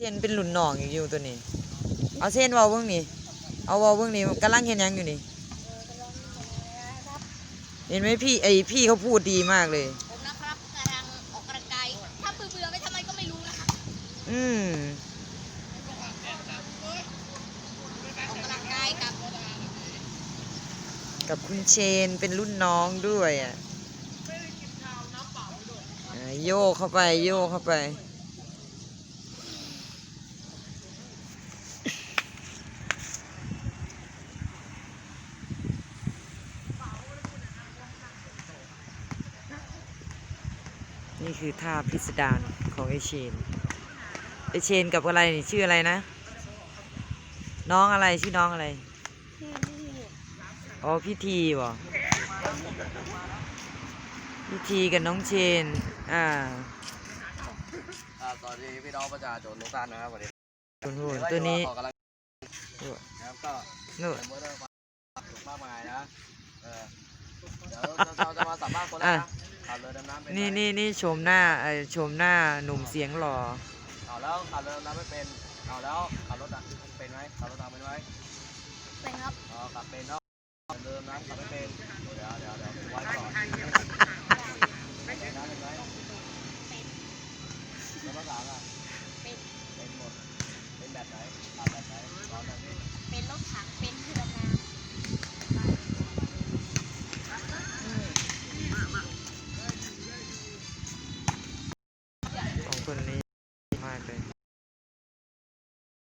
เช่นเป็นหลุนหนองอยู่ตัวนี้ เอาเส้นเวอลเบื้องนี้ เอาเวอลเบื้องนี้กำลังเห็นหยังอยู่นี่ เห็นไหมพี่ไอพี่เขาพูดดีมากเลย ผมนะครับกำลังออกกำลังกายถ้าเบื่อๆไม่ทำไมก็ไม่รู้นะครับอืมออกกำลังกายกับกับคุณเชนเป็นรุ่นน้องด้วยอะอ่าโยกเข้าไปโยกเข้าไป นี่คือท่าพิสดารของไอเชนไอเชนกับอะไรนี่ชื่ออะไรนะ น้องอะไรชื่อน้องอะไรอ๋อพี่ทีบ่พี่ทีกับน้องเชนอ่าอ่าสวัสดีพี่น้องประชาชนทุกท่านนะครับวันนี้คุณพูดตัวนี้ออกกำลังนะครับก็นู่นเป็นมอเตอร์ความสุขมากมายนะเออเดี๋ยวเราจะมาสัมภาษณ์คนแรกนะขับเนี่นี่นี่ชมหน้าไอ่ชมหน้าหนุ่มเสียงหล่ออาแล้วขับรืน้ำไม่เป็นเอาแล้วขับรถดำเป็นไหมขับรถดำเป็นไหมเป็นครับอ๋อขับเป็นเนาะเรือน้ำขับไม่เป็นเดี๋ยวเดี๋ยวเดี๋ยวไว้ก่อนเป็นน้ำเป็นไหมเป็นภาษาอะไร